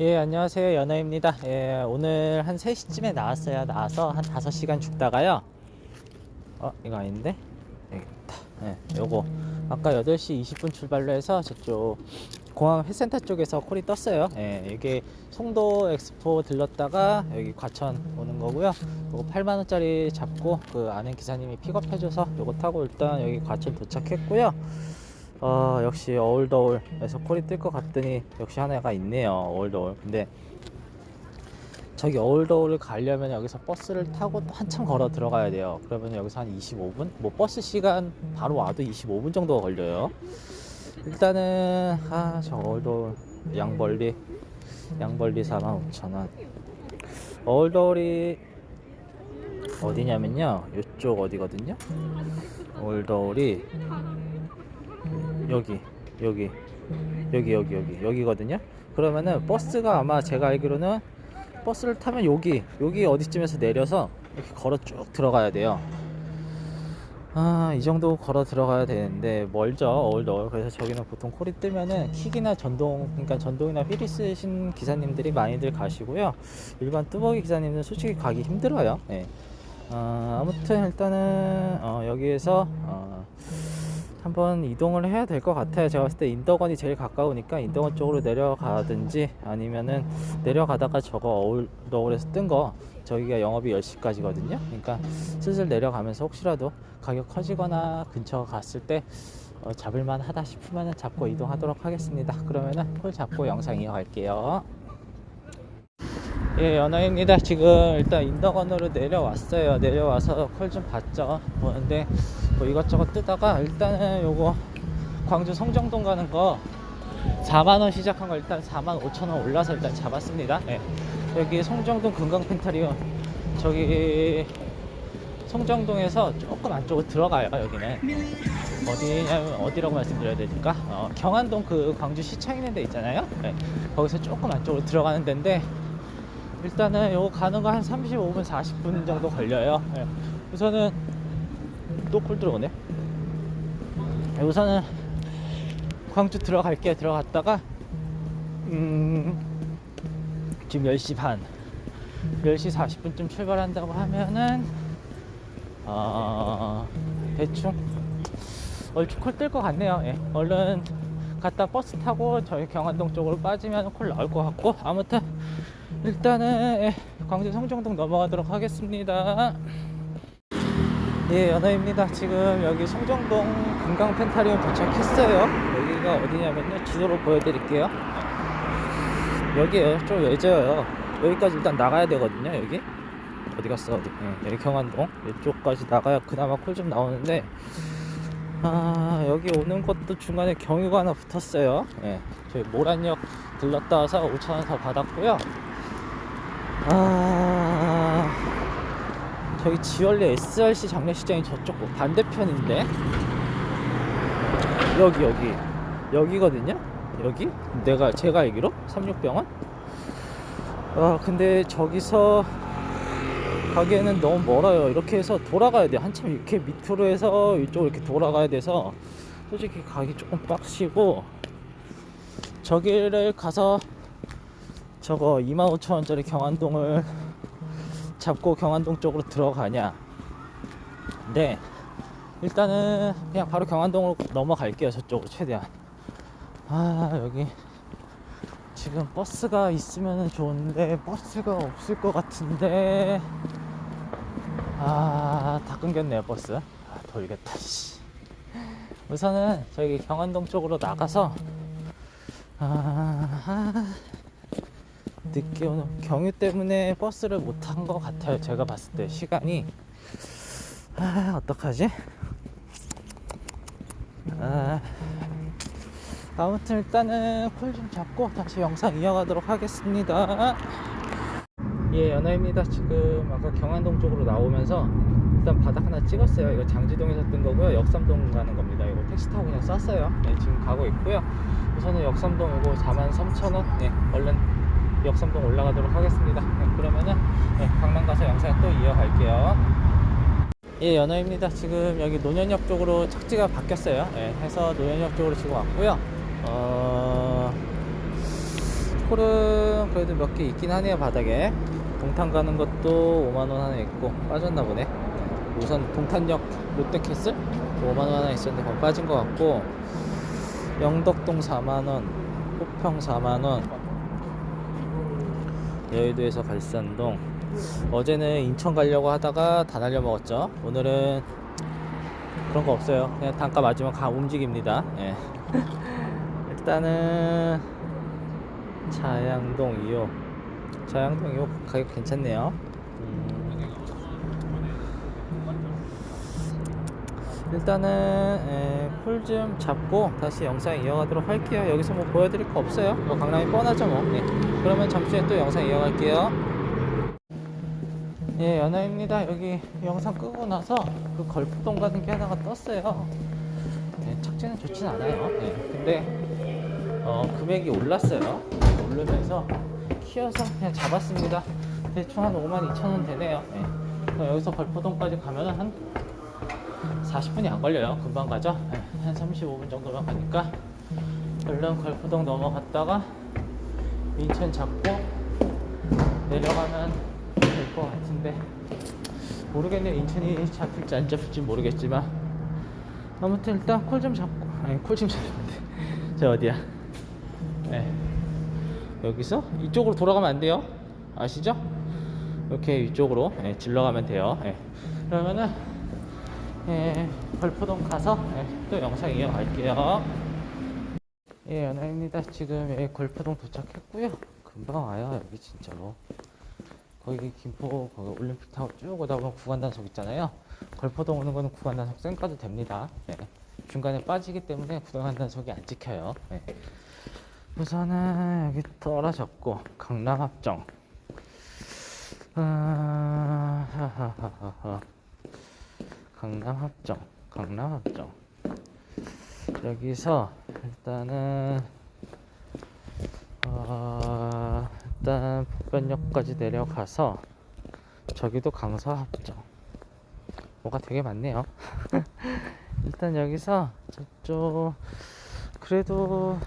예, 안녕하세요. 연아입니다. 예, 오늘 한 3시쯤에 나왔어요. 나와서 한 5시간 죽다가요. 어, 이거 아닌데? 여기 있다. 예, 요거. 아까 8시 20분 출발로 해서 저쪽 공항 회센터 쪽에서 콜이 떴어요. 예, 이게 송도 엑스포 들렀다가 여기 과천 오는 거고요. 요거 8만원짜리 잡고 그 아는 기사님이 픽업해줘서 요거 타고 일단 여기 과천 도착했고요. 어, 역시 어울더울에서 콜이 뜰 것 같더니 역시 하나가 있네요. 어울더울. 근데 저기 어울더울을 가려면 여기서 버스를 타고 또 한참 걸어 들어가야 돼요. 그러면 여기서 한 25분? 뭐 버스 시간 바로 와도 25분 정도가 걸려요. 일단은 아, 저 어울더울 양벌리 양벌리 45,000원. 어울더울이 어디냐면요. 이쪽 어디거든요. 어울더울이 여기 여기 여기 여기 여기 여기거든요. 그러면은 버스가 아마 제가 알기로는 버스를 타면 여기 여기 어디쯤에서 내려서 이렇게 걸어 쭉 들어가야 돼요. 아 이 정도 걸어 들어가야 되는데 멀죠 어울더울. 그래서 저기는 보통 콜이 뜨면은 킥이나 전동 그러니까 전동이나 휠이 쓰신 기사님들이 많이들 가시고요. 일반 뚜벅이 기사님들은 솔직히 가기 힘들어요. 예. 어, 아무튼 일단은 어, 여기에서 어, 한번 이동을 해야 될 것 같아요. 제가 봤을 때 인덕원이 제일 가까우니까 인덕원 쪽으로 내려가든지 아니면은 내려가다가 저거 어울더울에서 뜬 거 저기가 영업이 10시까지거든요. 그러니까 슬슬 내려가면서 혹시라도 가격 커지거나 근처 갔을 때 어, 잡을만 하다 싶으면 잡고 이동하도록 하겠습니다. 그러면은 콜 잡고 영상 이어갈게요. 예, 연아입니다. 지금 일단 인덕원으로 내려왔어요. 내려와서 콜 좀 봤죠. 보는데 뭐 이것저것 뜨다가 일단은 요거 광주 성정동 가는 거 4만원 시작한 거 일단 4만 5천원 올라서 일단 잡았습니다. 예. 여기 성정동 금강 펜타리움 저기 성정동에서 조금 안쪽으로 들어가요. 여기는 어디냐면 어디라고 말씀드려야 될까? 어, 경안동 그 광주 시청 있는 데 있잖아요. 예. 거기서 조금 안쪽으로 들어가는 데인데 일단은 요거 가는 거 한 35분 40분 정도 걸려요. 예. 우선은 또콜 들어오네. 예, 우선은 광주 들어갈게요. 들어갔다가 음 지금 10시 반 10시 40분쯤 출발한다고 하면은 어 대충 얼추 콜 뜰 것 같네요. 예. 얼른 갔다 버스 타고 저희 경안동 쪽으로 빠지면 콜 나올 것 같고 아무튼 일단은 예, 광주 성정동 넘어가도록 하겠습니다. 예, 연아입니다. 지금 여기 성정동 금강 펜타리움 도착했어요. 여기가 어디냐면요. 지도로 보여드릴게요. 여기에요. 좀 외져요. 여기까지 일단 나가야 되거든요. 여기 어디 갔어? 어디? 예, 경안동 이쪽까지 나가야 그나마 콜 좀 나오는데 아 여기 오는 것도 중간에 경유가 하나 붙었어요. 예, 저희 모란역 들렀다 와서 5천원 더 받았고요. 아 저기 지월리 SRC 장례식장이 저쪽 반대편인데? 여기 여기. 여기거든요? 여기? 내가 제가 알기로? 36병원? 아 근데 저기서 가기에는 너무 멀어요. 이렇게 해서 돌아가야 돼 한참 이렇게 밑으로 해서 이쪽으로 이렇게 돌아가야 돼서 솔직히 가기 조금 빡시고 저기를 가서 저거 25,000원짜리 경안동을 잡고 경안동 쪽으로 들어가냐. 네. 일단은 그냥 바로 경안동으로 넘어갈게요 저쪽으로 최대한. 아 여기 지금 버스가 있으면 좋은데 버스가 없을 것 같은데. 아 다 끊겼네요 버스. 아 돌겠다 씨. 우선은 저기 경안동 쪽으로 나가서 아 늦게 오는 경유 때문에 버스를 못 탄 것 같아요. 제가 봤을 때 시간이 아 어떡하지? 아 아무튼 일단은 콜 좀 잡고 다시 영상 이어가도록 하겠습니다. 예, 연아입니다. 지금 아까 경안동 쪽으로 나오면서 일단 바닥 하나 찍었어요. 이거 장지동에서 뜬 거고요. 역삼동 가는 겁니다. 이거 택시 타고 그냥 쐈어요. 네, 지금 가고 있고요. 우선은 역삼동 이거 43,000원. 네, 얼른 역삼동 올라가도록 하겠습니다. 네, 그러면은 네, 강남 가서 영상 또 이어갈게요. 예, 연어입니다. 지금 여기 노년역 쪽으로 착지가 바뀌었어요. 예, 해서 노년역 쪽으로 지금 왔고요. 어, 콜은 그래도 몇 개 있긴 하네요 바닥에 동탄 가는 것도 5만원 하나 있고 빠졌나 보네 우선 동탄역 롯데캐슬 5만원 하나 있었는데 그건 빠진 것 같고 영덕동 4만원 호평 4만원 여의도에서 갈산동. 어제는 인천 가려고 하다가 다 날려먹었죠. 오늘은 그런 거 없어요. 그냥 단가 맞으면 가 움직입니다. 예. 일단은 자양동 2호. 자양동 2호 가격 괜찮네요 일단은 콜좀 잡고 다시 영상 이어가도록 할게요. 여기서 뭐 보여드릴 거 없어요. 뭐 강남이 뻔하죠 뭐. 예. 그러면 잠시 후에 또 영상 이어갈게요. 예 연아입니다. 여기 영상 끄고 나서 그 걸프동 가는 게 하나가 떴어요. 네, 착지는 좋진 않아요. 예. 근데 어, 금액이 올랐어요. 오르면서 키워서 그냥 잡았습니다. 대충 한 5만 2천 원 되네요. 예. 그럼 여기서 걸포동까지 가면은 한 40분이 안 걸려요. 금방 가죠? 예, 한 35분 정도만 가니까 얼른 걸포동 넘어갔다가 인천 잡고 내려가면 될 것 같은데 모르겠네요. 인천이 잡힐지 안 잡힐지 모르겠지만 아무튼 일단 콜 좀 잡고 아니 콜 좀 잡는데. 저 어디야? 네. 여기서 이쪽으로 돌아가면 안 돼요. 아시죠? 이렇게 이쪽으로 예, 질러가면 돼요. 예. 그러면은 예, 벌포동 가서 예, 또 영상 이어갈게요. 예 연아입니다. 지금 예, 걸포동 도착했고요. 금방 와요 여기 진짜로 거기 김포 거기 올림픽 타워 쭉 오다 보면 구간 단속 있잖아요. 걸포동 오는 거는 구간 단속 쌩까도 됩니다. 예. 중간에 빠지기 때문에 구간 단속이 안 찍혀요. 예. 우선은 여기 떨어졌고 강남 합정. 아, 하하하하. 강남 합정 강남 합정. 여기서 일단은 어, 일단 북변역까지 내려가서 저기도 강서 합정. 뭐가 되게 많네요. 일단 여기서 저쪽 그래도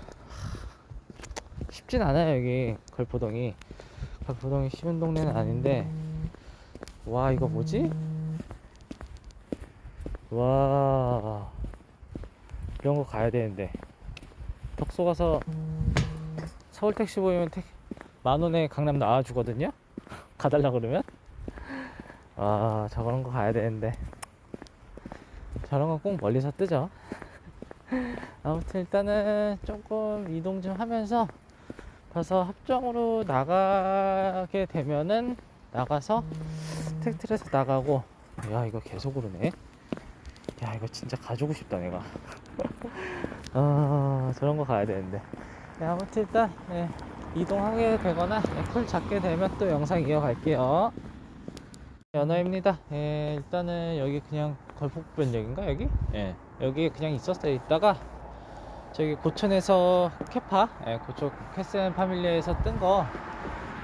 쉽진 않아요 여기 걸포동이. 걸포동이 쉬운 동네는 아닌데. 와 이거 뭐지? 와. 이런 거 가야 되는데. 덕소 가서 서울 택시 보이면 택, 만 원에 강남 나와 주거든요? 가달라 그러면? 아 저런 거 가야 되는데. 저런 거 꼭 멀리서 뜨죠. 아무튼 일단은 조금 이동 좀 하면서 가서 합정으로 나가게 되면은 나가서 택트에서 나가고. 야 이거 계속 오르네 야 이거 진짜 가지고 싶다 내가. 아 저런 거 가야 되는데. 네, 아무튼 일단 예, 이동하게 되거나 예, 콜 잡게 되면 또 영상 이어갈게요. 연어입니다. 예, 일단은 여기 그냥 걸폭변역인가 여기? 예, 여기 그냥 있었어요. 있다가 저기 고촌에서 캐파 예, 그쪽 캐스앤 파밀리에서 뜬거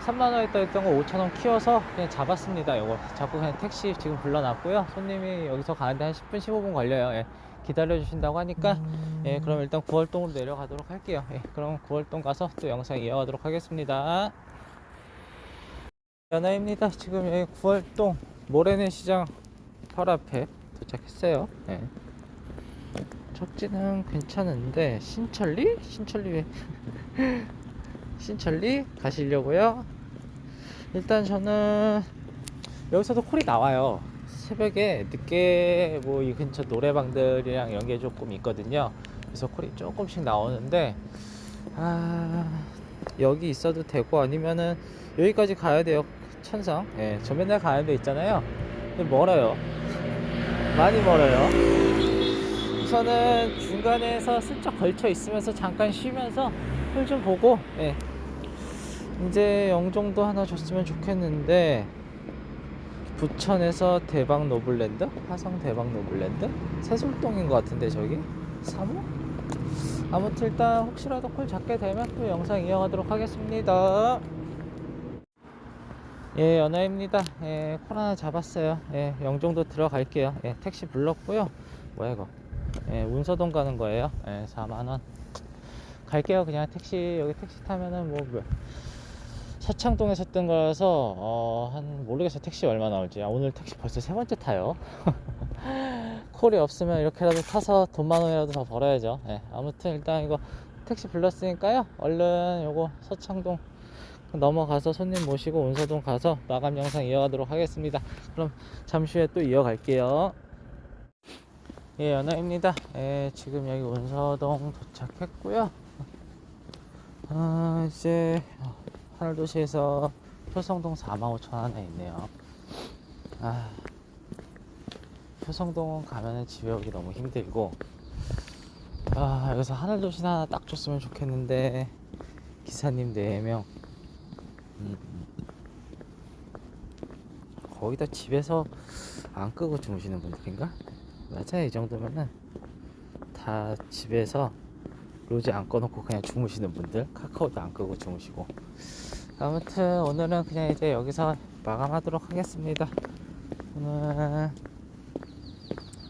3만원에 떠있던 거 5천원 키워서 그냥 잡았습니다. 요거 잡고 그냥 택시 지금 불러놨고요. 손님이 여기서 가는데 한 10분 15분 걸려요. 예, 기다려 주신다고 하니까 예, 그럼 일단 9월동으로 내려가도록 할게요. 예, 그럼 9월동 가서 또 영상 이어가도록 하겠습니다. 연아입니다. 지금 여기 9월동 모래내 시장 바로 앞에 도착했어요. 예. 적지는 괜찮은데 신천리? 신천리 왜 신천리 가시려고요? 일단 저는 여기서도 콜이 나와요. 새벽에 늦게 뭐 이 근처 노래방들이랑 게 조금 있거든요. 그래서 콜이 조금씩 나오는데 아 여기 있어도 되고 아니면은 여기까지 가야 돼요. 천상 예, 저 맨날 가는 데 있잖아요. 근데 멀어요. 많이 멀어요. 우선은 중간에서 슬쩍 걸쳐 있으면서 잠깐 쉬면서 풀좀 보고 예. 이제 영종도 하나 줬으면 좋겠는데 부천에서 대박 노블랜드? 화성 대박 노블랜드? 새솔동인 것 같은데 저기? 사무? 아무튼 일단 혹시라도 콜 잡게 되면 또 영상 이어가도록 하겠습니다 예 연아입니다 예, 콜 하나 잡았어요 예, 영종도 들어갈게요 예, 택시 불렀고요 뭐야 이거 예, 운서동 가는 거예요 예, 4만원 갈게요. 그냥 택시 여기 택시 타면은 뭐, 뭐 서창동에서 뜬 거라서 어, 한 모르겠어요. 택시 얼마 나올지. 아, 오늘 택시 벌써 세 번째 타요. 콜이 없으면 이렇게라도 타서 돈만 원이라도 더 벌어야죠. 예, 아무튼 일단 이거 택시 불렀으니까요. 얼른 요거 서창동 넘어가서 손님 모시고 운서동 가서 마감 영상 이어가도록 하겠습니다. 그럼 잠시 후에 또 이어갈게요. 예, 연아입니다. 예, 지금 여기 운서동 도착했고요. 아, 이제 하늘도시에서 효성동 45,000원에 있네요. 아, 효성동 가면은 집에 오기 너무 힘들고, 아, 여기서 하늘도시 하나 딱 줬으면 좋겠는데, 기사님 4명. 음, 거의 다 집에서 안 끄고 주무시는 분들인가? 맞아요, 이 정도면은 다 집에서 로제 안 꺼놓고 그냥 주무시는 분들, 카카오도 안 끄고 주무시고. 아무튼 오늘은 그냥 이제 여기서 마감하도록 하겠습니다. 오늘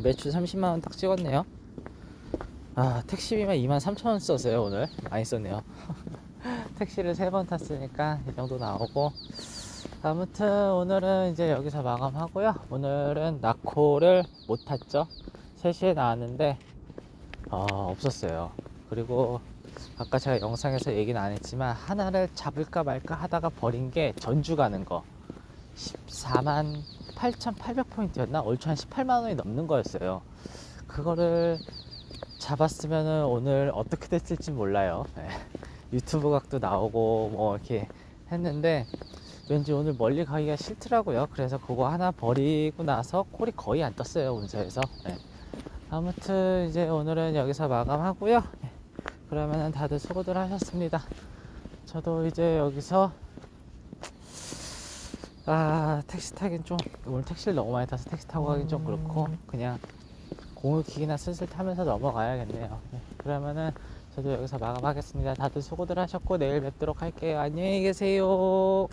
매출 30만원 딱 찍었네요. 아, 택시비만 2만 3천원 썼어요, 오늘. 많이 썼네요. 택시를 세 번 탔으니까 이 정도 나오고. 아무튼 오늘은 이제 여기서 마감하고요. 오늘은 나코를 못 탔죠. 3시에 나왔는데, 어, 없었어요. 그리고 아까 제가 영상에서 얘기는 안 했지만 하나를 잡을까 말까 하다가 버린 게 전주 가는 거 14만 8,800포인트였나? 얼추 한 18만 원이 넘는 거였어요. 그거를 잡았으면은 오늘 어떻게 됐을지 몰라요. 네. 유튜브 각도 나오고 뭐 이렇게 했는데 왠지 오늘 멀리 가기가 싫더라고요. 그래서 그거 하나 버리고 나서 콜이 거의 안 떴어요. 운서에서. 네. 아무튼 이제 오늘은 여기서 마감하고요. 네. 그러면은 다들 수고들 하셨습니다. 저도 이제 여기서 아 택시 타긴 좀 오늘 택시를 너무 많이 타서 택시 타고 가긴 좀 그렇고 그냥 공유기기나 슬슬 타면서 넘어가야겠네요. 네, 그러면은 저도 여기서 마감하겠습니다. 다들 수고들 하셨고 내일 뵙도록 할게요. 안녕히 계세요.